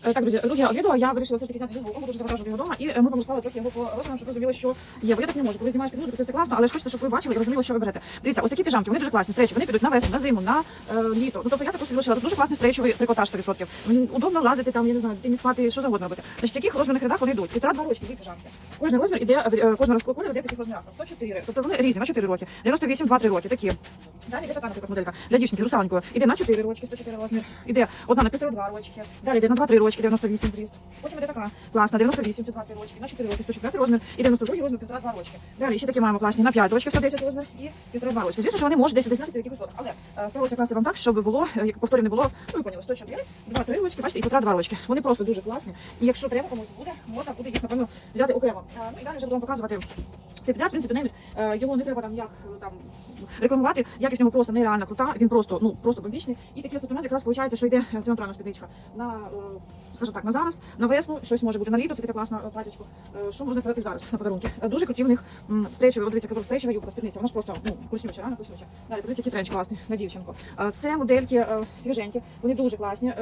Так, друзі, друге відео я вирішила все ж таки зняти зі звуком, дуже завантажувати його вдома, і е, ми вам розклали трохи його по розмірам, щоб розуміли, що є. Бо я так не можу. Коли знімаєш під музику, це все класно, але ж хочеться, щоб ви бачили і розуміли, що ви берете. Дивіться, ось такі піжамки, вони дуже класні, стрейчі, вони підуть на весну, на зиму, на е, літо. Ну, тобто я таку собі лишила. Тут дуже класний стрейчовий трикотаж 100%. Удобно лазити там, я не знаю, дитині спати, що завгодно робити. Значить, в яких розмірних рядах вони йдуть? Півтора-два рочки, дві піжамки. Кожен розмір іде, е, кожна розкол колір іде в таких розмірах. 104, тобто вони різні, на 4 роки. 98, 2-3 роки, такі. Далі йде така, наприклад, моделька для дівчинки, русаленькою. Іде на 4 рочки, 104 розмір. Іде одна на 1,5-2 рочки. Далі йде на 2-3 рочки, 98 зріст. Потім іде така класна, 98, це 2-3 рочки, на 4 роки, 104 розмір. І 92 розмір, 1,5-2 рочки. Далі ще такі маємо класні, на 5 рочків, 110 розмір і 1,5-2 рочки. Звісно, що вони можуть десь відрізнятися в якихось лотах. Але е, старалися класти вам так, щоб було, е, як повторів не було, ну ви поняли, 104, 2-3 рочки, бачите, і 1,5-2 рочки. Вони просто дуже класні. І якщо треба комусь буде, можна буде їх, напевно, взяти окремо. Е, Ну і далі вже вам показувати цей підряд, в принципі, навіть його не треба там як там рекламувати. В нього просто нереально крута. Він просто ну просто бомбічний. І такий асортимент якраз виходить, що йде це натуральна спідничка на е, скажімо так, на зараз, на весну, щось може бути на літо. Це таке класне е. Е, Що можна продати зараз на подарунки? Дуже круті в них м, от дивіться, яка стрейчова юбка спідниця. Вона ж просто ну класнюча, реально класнюча. Далі подивіться, який тренч класний на дівчинку. Це модельки свіженькі, вони дуже класні.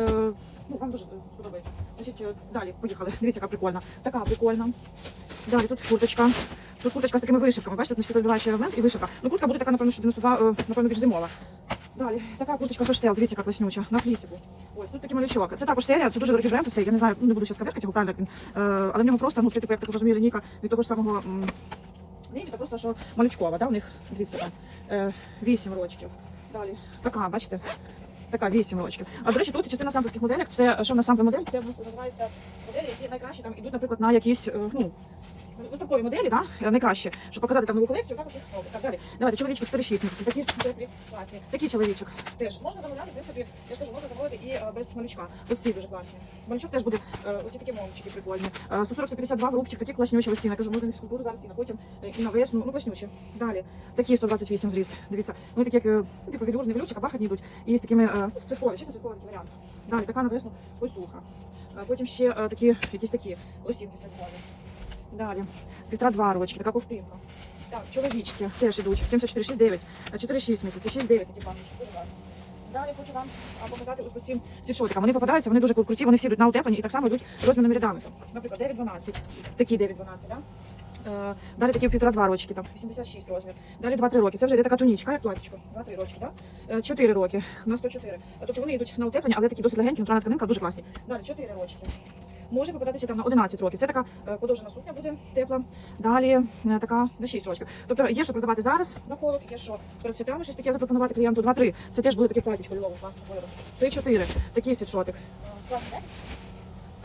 Ну, вам дуже сподобається. Значить, далі поїхали. Дивіться, яка прикольна. Така прикольна. Далі тут курточка. Тут курточка з такими вишивками. Бачите, тут світловідбиваючий елемент і вишивка. Ну, куртка буде така, напевно, що 92, е, напевно, більш зимова. Далі, така курточка Фештел, дивіться, яка класнюча, на флісіку. Ось, тут такий малючок. Це також серія, це дуже дорогий бренд, це, я не знаю, ну, не буду зараз каверкати його правильно, як він, е, але в нього просто, ну, це, типу, як так розумію, лінійка від того ж самого, м, лінійка просто, що малючкова, да, у них, дивіться, там, е, 8 рочків. Далі, така, бачите, така 8 рочків. А, до речі, тут частина самплерських моделек, це, що в нас модель, це називається моделі, які найкраще там ідуть, наприклад, на якісь, е, ну, виставкові моделі, да, е, найкраще, щоб показати там нову колекцію, так. Так, далі. Давайте, чоловічок 4-6 місяців, такі теплі, класні. Такий чоловічок теж можна замовляти, в принципі, я ж кажу, можна замовити і е, без малючка. Ось ці дуже класні. Малючок теж буде, е, оці такі мовчики прикольні. Е, 140-152 голубчик, такі класнючі ось ці. Я кажу, можна їх скупити зараз і на потім і на весну, ну класнючі. Далі, такі 128 зріст, дивіться. Вони такі, як, ну, типу, велюрний велючик, а бархатні йдуть. І з такими, ну, святкові, чисто святковий такий варіант. Далі, така на весну, ось Потім ще такі, якісь такі лосінки святкові. Далі, півтора-два рочки, така ковтинка. Так, чоловічки теж йдуть. 74, 69, 4-6 місяців, 6-9 такі пам'ятки, дуже класно. Далі хочу вам показати ось по цим світшотикам. Вони попадаються, вони дуже круті, вони всі йдуть на утеплені і так само йдуть розмірними рядами. Наприклад, 9-12, такі 9-12, да? Е, Далі такі півтора-два рочки, там 86 розмір. Далі 2-3 роки. Це вже йде така тунічка, як платічко. 2-3 рочки, да? Е, 4 роки на 104. Тобто вони йдуть на утеплення, але такі досить легенькі, натуральна тканинка, дуже класні. Далі 4 рочки. Може попадатися там на 11 років. Це така е, подовжена сукня буде тепла. Далі е, така на 6 років. Тобто є що продавати зараз на холод, є що перед святами щось таке запропонувати клієнту 2-3. Це теж буде таке платічко лілово, класно кольору. 3-4. Такий світшотик. Е, класний,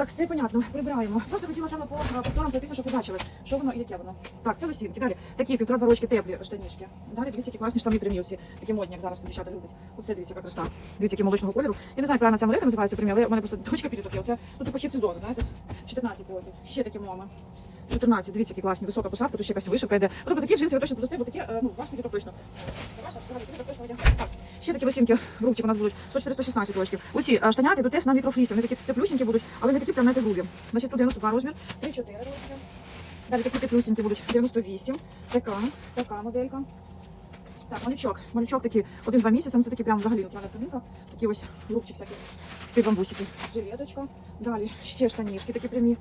так? Це понятно, прибираємо. Просто хотіла саме по е, повторам пройтися, щоб побачили, що воно і яке воно. Так, це лосінки. Далі такі півтора-два рочки теплі штанішки. Далі дивіться, які класні штани примілці. Такі модні, як зараз дівчата люблять. Оце дивіться, яка краса. Дивіться, які молочного кольору. Я не знаю, правильно ця модель називається примі, але у мене просто дочка піде тут. Оце ну, типу хід сезону, знаєте. 14 років. Ще такі моми. 14, дивіться, які класні, висока посадка, тут ще якась вишивка йде. Ну, такі джинси ви точно подасте, бо такі, е, ну, вас піде точно. Ваша, все, ви точно одягнете. Ще такі лосінки в рубчик у нас будуть, 104-116 рочків. Оці е, штаняти тут теж на мікрофлісі, вони такі теплюсінькі будуть, але не такі прям знаєте, грубі. Значить, тут 92 розмір, 3-4 розмір. Далі такі теплюсінькі будуть, 98, така, така моделька. Так, малючок, малючок такий, один-два місяці, це такі прям взагалі натуральна тканинка. Такі ось рубчик всякий, такі бамбусики. Жилеточка, далі ще штанішки такі прямі.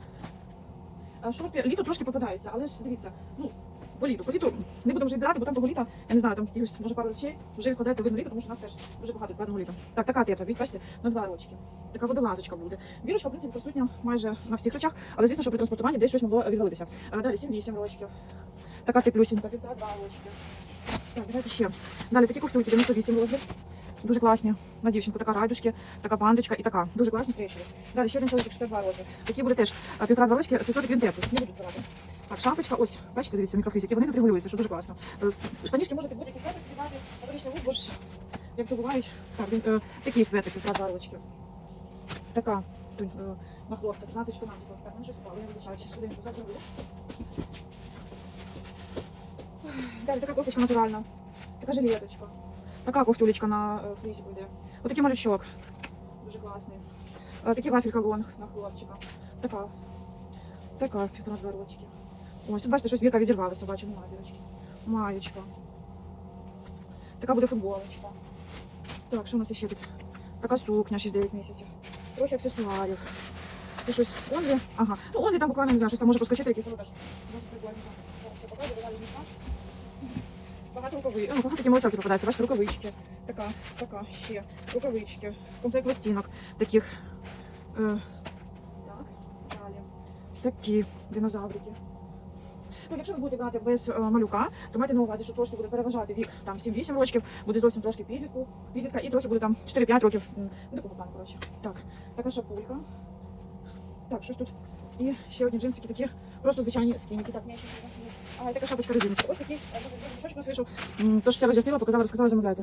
А Шорти літо трошки попадається, але ж дивіться, ну, по літу. По літу не будемо вже відбирати, бо там того літа, я не знаю, там якихось, може, пару речей вже відкладаєте видно літо, тому що у нас теж дуже багато відкладного літа. Так, така тепла, бачите, на два рочки. Така водолазочка буде. Бірочка, в принципі, присутня майже на всіх речах, але звісно, що при транспортуванні десь щось могло відвалитися. Далі 7-8 рочків. Така теплюсінька, півтора-два рочки. Так, давайте ще. Далі такі кофтуйки, 98 розмір. Дуже класні. На дівчинку така райдушки, така бандочка і така. Дуже класні стрічки. Далі ще один чоловічок 62 роки. Такі буде теж півтора-два рочки, свічок він теплий. Не буду відкривати. Так, шапочка, ось, бачите, дивіться, мікрофізики, вони тут регулюються, що дуже класно. Е, Штанішки можете будь-які свети вдівати, новорічний лук, бо ж, як то бувають. Так, він, е, такі свети, півтора-два рочки. Така, тут, е, на хлопця, 15-14. Так, щось впало, я вибачаю, ще швиденько закрию. Далі така кофточка натуральна. Така жилеточка. Така кофтулечка на е, флісі буде. Отакий малючок. Дуже класний. Е, Такий вафелька лонг на хлопчика. Така. Така півтора два рочки. Ось тут бачите, що збірка відірвалася, бачу, немає бірочки. Маєчка. Така буде футболочка. Так, що у нас ще тут? Така сукня 6-9 місяців. Трохи аксесуарів. Це щось онлі. Ага. Ну, онлі там буквально не знаю, щось там може проскочити, якийсь продаж. Досить прикольно. Багато рукави. Ну, багато такі молочок попадається. Бачите, рукавички. Така, така, ще. Рукавички. Комплект ластінок таких. Е, так, далі. Такі динозаврики. Ну, якщо ви будете брати без е, малюка, то майте на увазі, що трошки буде переважати вік там 7-8 років, буде зовсім трошки підлітку, підлітка, і трохи буде там 4-5 років. М, Ну, такого коротше. Так, така шапулька. Так, щось тут. І ще одні джинсики такі, просто звичайні скініки. Так, ще не. А, така шапочка резиночка. Ось такий, е, дуже мішочок у нас вийшов. Тож все роз'яснила, показала, розказала, замовляйте.